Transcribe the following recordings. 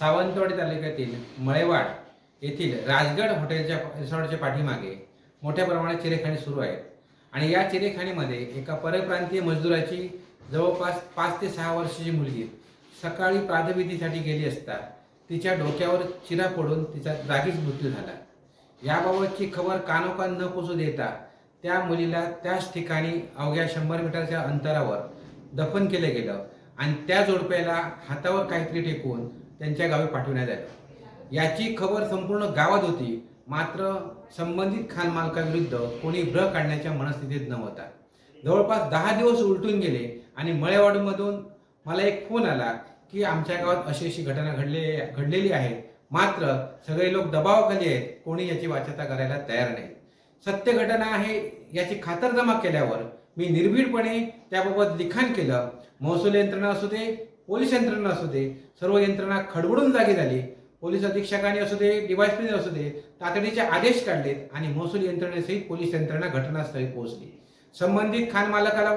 सावंतवाडी तालुक्यातील मळेवाड येथील राजगड हॉटेलच्या रिसॉर्टच्या पाठीमागे मोठ्या प्रमाणात चिरेखाणी सुरू आहेत. आणि या चिरेखाणीमध्ये एका परप्रांतीय मजदुराची जवळपास पाच ते सहा वर्षाची मुलगी सकाळी प्रातविधीसाठी गेली असता तिच्या डोक्यावर चिरा पडून तिचा जागीच मृत्यू झाला. याबाबतची खबर कानोकान न पोचू देता त्या मुलीला त्याच ठिकाणी अवघ्या शंभर मीटरच्या अंतरावर दफन केलं गेलं आणि त्या जोडप्याला हातावर काहीतरी टेकून त्यांच्या गावी पाठवण्यात आलं याची खबर संपूर्ण गावात होती. मात्र संबंधित खान मालकाविरुद्ध कोणी भ्र काढण्याच्या मनस्थितीत नव्हता. जवळपास दहा दिवस उलटून गेले आणि मळेवाडमधून मला एक फोन आला की आमच्या गावात अशी अशी घटना घडले घडलेली आहे. मात्र सगळे लोक दबावाखाली आहेत. कोणी याची वाच्यता करायला तयार नाही. सत्य घटना आहे याची खातरजमा केल्यावर मी निर्भीडपणे त्याबाबत लिखाण केलं. महसूल यंत्रणा असू दे पोलीस यंत्रणा असू दे सर्व यंत्रणा खडबडून जागी झाली. पोलीस अधीक्षकांनी असू दे डीवायसपीने असू दे तातडीचे आदेश काढलेत आणि महसूल यंत्रणेसहित पोलीस यंत्रणा घटनास्थळी पोहोचली. संबंधित खान मालकाला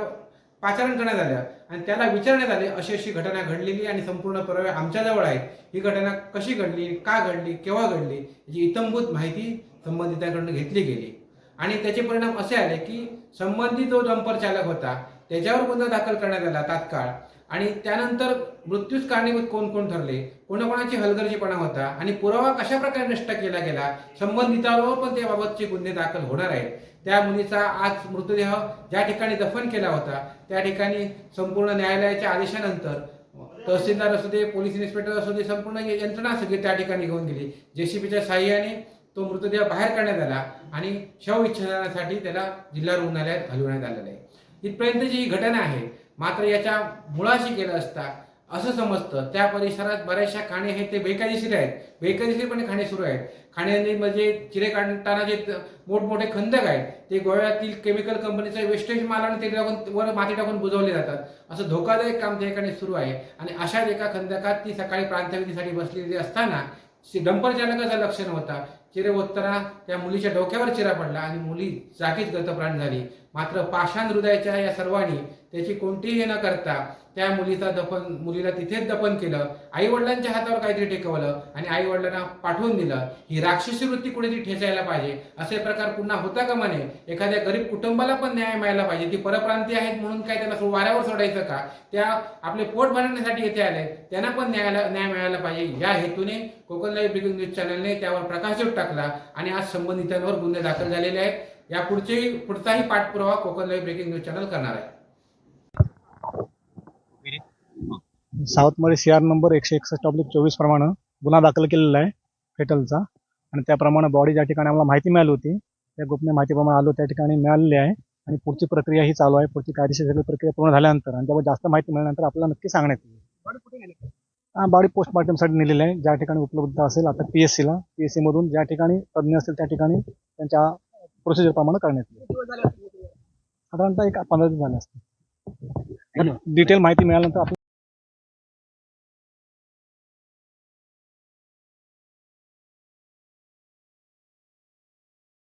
पाचारण करण्यात आलं आणि त्याला विचारण्यात आले अशी अशी घटना घडलेली आणि संपूर्ण पुरावे आमच्याजवळ आहेत. ही घटना कशी घडली का घडली केव्हा घडली याची इतंभूत माहिती संबंधितांकडून घेतली गेली. आणि त्याचे परिणाम असे आले की संबंधित जो डंपर चालक होता त्याच्यावर गुन्हा दाखल करण्यात आला तात्काळ. आणि त्यानंतर मृत्यूच कारणीभूत कोण कोण ठरले? कोणाकोणाची हलगर्जीपणा होता? आणि पुरावा कशा प्रकारे नष्ट केला गेला? संबंधितांवर पण त्याबाबतचे गुन्हे दाखल होणार आहेत. त्या मुलीचा आज मृतदेह ज्या ठिकाणी दफन केला होता त्या ठिकाणी संपूर्ण न्यायालयाच्या आदेशानंतर तहसीलदार असू दे पोलीस इन्स्पेक्टर असू दे संपूर्ण यंत्रणा सगळी त्या ठिकाणी घेऊन गेली. जेसीबीच्या साह्याने तो मृतदेह बाहेर काढण्यात आला आणि शवविच्छेदनासाठी त्याला जिल्हा रुग्णालयात हलवण्यात आलेला आहे. इथपर्यंतची ही घटना आहे. मात्र याच्या मुळाशी गेलं असता असं समजतं. त्या परिसरात बऱ्याचशा खाणे आहेत ते बेकायदेशीर आहेत. बेकायदेशीरपणे खाणे सुरू आहेत. खाण्याने म्हणजे चिरे काढताना जे मोठमोठे खंदक आहेत ते गोव्यातील केमिकल कंपनीचा वेस्टेज मालाने ते टाकून वर माती टाकून बुजवले जातात. असं धोकादायक काम त्या ठिकाणी सुरू आहे. आणि अशाच एका खंदकात ती सकाळी प्रांतविधीसाठी बसलेली असताना डंपर चालकाचा लक्ष नव्हता. चिरे ओतताना त्या मुलीच्या डोक्यावर चिरा पडला आणि मुली जागीच गतप्राण झाली. मात्र पाषाण हृदयाच्या या सर्वांनी त्याची कोणतीही हे न करता त्या मुलीचा दफन मुलीला तिथेच दफन केलं आई वडिलांच्या हातावर काहीतरी टेकवलं आणि आई वडिलांना पाठवून दिलं ही राक्षसी वृत्ती कुठेतरी ठेचायला पाहिजे. असे प्रकार पुन्हा होता का म्हणे? एखाद्या गरीब कुटुंबाला पण न्याय मिळायला पाहिजे. ती परप्रांतीय आहेत म्हणून काय त्यांना वाऱ्यावर सोडायचं का? त्या आपले पोट भरण्यासाठी येथे आले. त्यांना पण न्यायाला न्याय मिळायला पाहिजे. या हेतूने कोकण लाईव्ह ब्रेकिंग न्यूज चॅनलने त्यावर प्रकाशझोत टाकला आणि आज संबंधितांवर गुन्हे दाखल झालेले आहेत. या पुढचे पुढचाही पाठपुरावा Konkan live breaking news channel करणार आहे. सावतमध्ये सी आर नंबर एकशे एकसष्ट ऑब्लिक चोवीस प्रमाणे गुन्हा दाखल केलेला आहे फेटलचा आणि त्याप्रमाणे बॉडी ज्या ठिकाणी आम्हाला माहिती मिळाली होती त्या गोपनीय माहितीप्रमाणे आलो त्या ठिकाणी मिळालेली आहे. आणि पुढची प्रक्रिया ही चालू आहे. पुढची कायदेशीर सगळी प्रक्रिया पूर्ण झाल्यानंतर आणि त्यावर जास्त माहिती मिळाल्यानंतर आपल्याला नक्की सांगण्यात येईल. हा बॉडी पोस्टमॉर्टमसाठी नेलेली आहे. ज्या ठिकाणी उपलब्ध असेल आता पी एस सीला पी एस सीमधून ज्या ठिकाणी तज्ज्ञ असतील त्या ठिकाणी त्यांच्या प्रोसिजरप्रमाणे करण्यात येईल. साधारणतः एक पंधरा दिवस झाले असते डिटेल माहिती मिळाल्यानंतर आपण